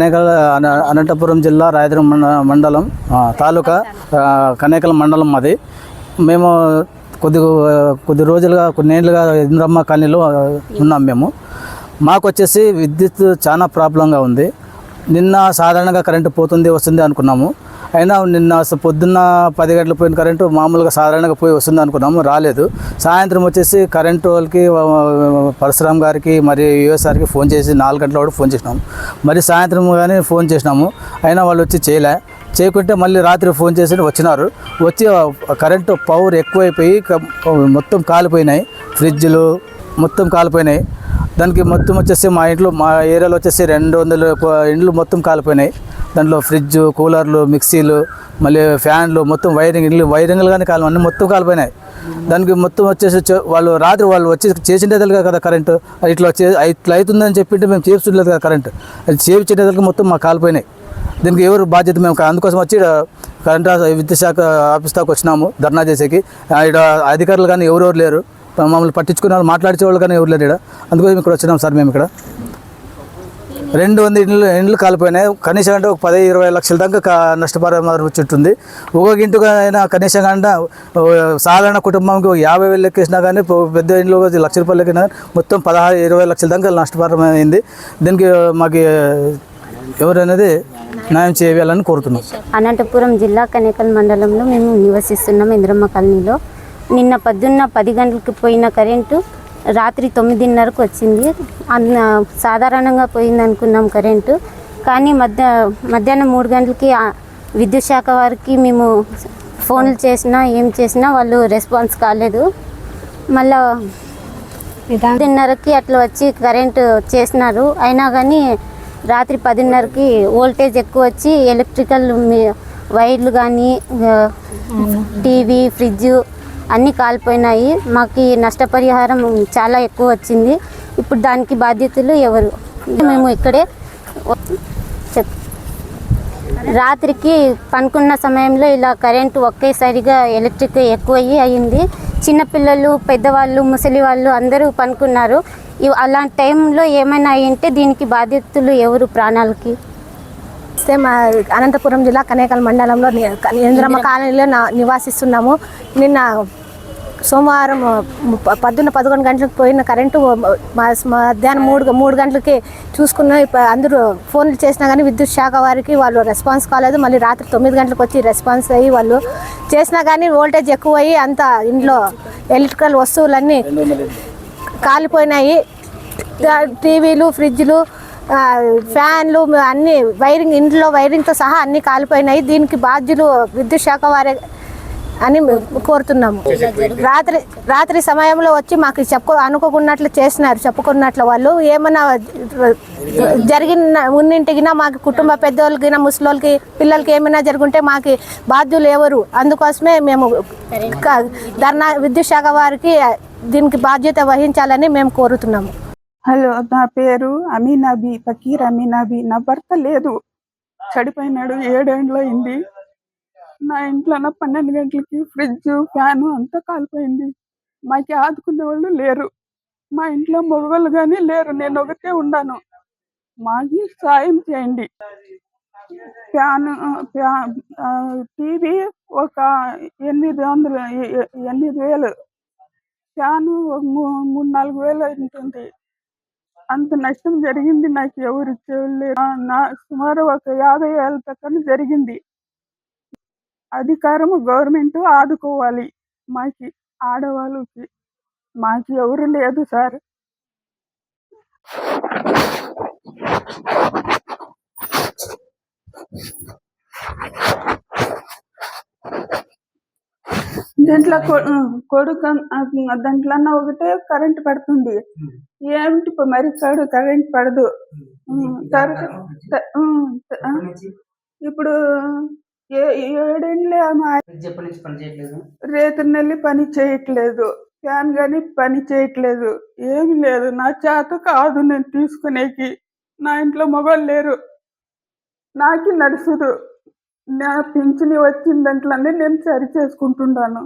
కనేకల్ అన- అనంతపురం జిల్లా రాయదుర్గం మండలం తాలూకా కనేకల్ మండలం అది. మేము కొద్ది కొద్ది రోజులుగా కొన్ని ఏళ్ళుగా ఇంద్రమ్మ కాలనీలో ఉన్నాం మేము. మాకు వచ్చేసి విద్యుత్ చాలా ప్రాబ్లంగా ఉంది. నిన్న సాధారణంగా కరెంటు పోతుంది వస్తుంది అనుకున్నాము. అయినా నిన్న పొద్దున్న పది గంటలు పోయిన కరెంటు మామూలుగా సాధారణంగా పోయి వస్తుంది అనుకున్నాము రాలేదు. సాయంత్రం వచ్చేసి కరెంటు వాళ్ళకి పరశురామ్ గారికి మరి యుఎస్ఆర్కి ఫోన్ చేసి నాలుగు గంటల కూడా ఫోన్ చేసినాము. మరి సాయంత్రం కానీ ఫోన్ చేసినాము. అయినా వాళ్ళు వచ్చి చేయలే. చేయకుంటే మళ్ళీ రాత్రి ఫోన్ చేసి వచ్చినారు. వచ్చి కరెంటు పవర్ ఎక్కువైపోయి మొత్తం కాలిపోయినాయి. ఫ్రిడ్జ్లు మొత్తం కాలిపోయినాయి. దానికి మొత్తం వచ్చేసి మా ఇంట్లో మా ఏరియాలో వచ్చేసి రెండు వందల ఇండ్లు మొత్తం కాలిపోయినాయి. దాంట్లో ఫ్రిడ్జ్ కూలర్లు మిక్సీలు మళ్ళీ ఫ్యాన్లు మొత్తం వైరింగ్ ఇండ్లు వైరింగ్లు కానీ కాలం అన్నీ మొత్తం కాలిపోయినాయి. దానికి మొత్తం వచ్చేసి వాళ్ళు రాత్రి వాళ్ళు వచ్చి చేసిండేది కదా కరెంటు. ఇట్లా వచ్చే ఇట్లా అవుతుందని చెప్పింటే మేము చేపించలేదు కదా కరెంటు. అది చేపించేదానికి మొత్తం మాకు కాలిపోయినాయి. దీనికి ఎవరు బాధ్యత మేము అందుకోసం వచ్చి కరెంటు కరెంట్ విద్యుత్ శాఖ ఆఫీస్ దాకా వచ్చినాము ధర్నా చేసేకి. ఇక్కడ ఈడ అధికారులు కానీ ఎవరెవరు లేరు. మమ్మల్ని పట్టించుకునే వాళ్ళు మాట్లాడే వాళ్ళు కానీ ఎవరు లేరు ఇక్కడ. అందుకోసం ఇక్కడ వచ్చినాం సార్ మేము ఇక్కడ. రెండు వందల ఇండ్లు ఇండ్లు కాలిపోయినాయి. కనీసం అంటే ఒక పది ఇరవై లక్షల దాకా నష్టపరిహారం వచ్చి ఒక్కొక్క ఇంటికి అయినా కనీసం కంటే సాధారణ కుటుంబానికి యాభై వేలు లెక్కేసినా కానీ పెద్ద ఇంట్లో లక్ష రూపాయలు లెక్కినా మొత్తం పదహారు ఇరవై లక్షల దాకా నష్టపరిహారం అయింది. దీనికి మాకు ఎవరనేది న్యాయం చేయాలని కోరుతున్నాం. అనంతపురం జిల్లా కనేకల్ మండలంలో మేము నివసిస్తున్నాం ఇంద్రమ్మ కాలనీలో. నిన్న పొద్దున్న పది గంటలకు పోయిన కరెంటు రాత్రి తొమ్మిదిన్నరకు వచ్చింది. అన్న సాధారణంగా పోయింది అనుకున్నాం కరెంటు. కానీ మధ్య మధ్యాహ్నం మూడు గంటలకి విద్యుత్ శాఖ వారికి మేము ఫోన్లు చేసినా ఏం చేసినా వాళ్ళు రెస్పాన్స్ కాలేదు. మళ్ళా పదిన్నరకి అట్లా వచ్చి కరెంటు చేసినారు. అయినా కానీ రాత్రి పదిన్నరకి వోల్టేజ్ ఎక్కువ వచ్చి ఎలక్ట్రికల్ మీ- వైర్లు కానీ టీవీ ఫ్రిడ్జ్ అన్నీ కాలిపోయినాయి. మాకు నష్టపరిహారం చాలా ఎక్కువ వచ్చింది. ఇప్పుడు దానికి బాధ్యతలు ఎవరు? మేము ఇక్కడే చెప్ రాత్రికి పనుకున్న సమయంలో ఇలా కరెంటు ఒకేసారిగా ఎలక్ట్రిక్ ఎక్కువయ్యి అయ్యింది చిన్నపిల్లలు పెద్దవాళ్ళు ముసలి వాళ్ళు అందరూ పనుకున్నారు. అలాంటి టైంలో ఏమైనా అయ్యింటే దీనికి బాధ్యతలు ఎవరు ప్రాణాలకి? మా అనంతపురం జిల్లా కనేకల్ మండలంలో ని- ఇంద్రమ్మ కాలనీలో నా- నివాసిస్తున్నాము. నిన్న సోమవారం పొద్దున్న పదకొండు గంటలకు పోయిన కరెంటు మధ్యాహ్నం మూడు మూడు గంటలకి చూసుకున్న అందరూ ఫోన్లు చేసినా కానీ విద్యుత్ శాఖ వారికి వాళ్ళు రెస్పాన్స్ కాలేదు. మళ్ళీ రాత్రి తొమ్మిది గంటలకు వచ్చి రెస్పాన్స్ అయ్యి వాళ్ళు చేసినా కానీ వోల్టేజ్ ఎక్కువ అయ్యి అంత ఇంట్లో ఎలక్ట్రికల్ వస్తువులన్నీ కాలిపోయినాయి. టీవీలు ఫ్రిడ్జ్లు ఫ్యాన్లు అన్నీ వైరింగ్ ఇంట్లో వైరింగ్తో సహా అన్నీ కాలిపోయినాయి. దీనికి బాధ్యులు విద్యుత్ శాఖ వారే అని మేము కోరుతున్నాము. రాత్రి రాత్రి సమయంలో వచ్చి మాకు చెప్పు అనుకోకున్నట్లు చేసినారు. చెప్పుకున్నట్లు వాళ్ళు ఏమన్నా జరిగిన ఉన్నింటికినా మాకు కుటుంబ పెద్దోళ్ళకి ముసలోళ్ళకి పిల్లలకి ఏమైనా జరుగుంటే మాకు బాధ్యులు ఎవరు? అందుకోసమే మేము ధర్నా విద్యుత్ శాఖ వారికి దీనికి బాధ్యత వహించాలని మేము కోరుతున్నాము. హలో నా పేరు అమీనాబి ఫకీర్ అమీనాబి. నా భర్త లేదు. చడిపోయినాడు ఏడేండ్లు అయింది నా ఇంట్లో పన్నెండు గంటలకి ఫ్రిడ్జ్ ఫ్యాను అంతా కాలిపోయింది. మాకి ఆదుకునే వాళ్ళు లేరు. మా ఇంట్లో మగవాళ్ళు కానీ లేరు. నేను ఒకటే ఉన్నాను. మాకి సాయం చేయండి. ఫ్యాన్ ఫ్యాన్ టీవీ ఒక ఎనిమిది వందలు ఎనిమిది వేలు. ఫ్యాను ఒక మూడు నాలుగు వేలు ఉంటుంది. అంత నష్టం జరిగింది. నాకు ఎవరు చేయలేరు నా సుమారు ఒక యాభై వేల పక్కన జరిగింది. అధికారము గవర్నమెంట్ ఆదుకోవాలి. మాకి ఆడవాళ్ళకి మాకి ఎవరు లేదు సార్. దీంట్లో కొడుకు దాంట్లో ఒకటే కరెంట్ పడుతుంది. ఏమిటి మరి కడు కరెంట్ పడదు. ఇప్పుడు ఏ- ఏడేండ్లే ఆమె ఎప్పటి నుంచి పని చేయట్లేదు. రేతు నెల్లి పని చేయట్లేదు. ఫ్యాన్ కానీ పని చేయట్లేదు. ఏమి లేదు. నా చేత కాదు నేను తీసుకునేకి. నా ఇంట్లో మగవాళ్ళు లేరు. నాకి నడుచుదు నా పింఛని వచ్చిన దాంట్లోనే నేను సరి చేసుకుంటున్నాను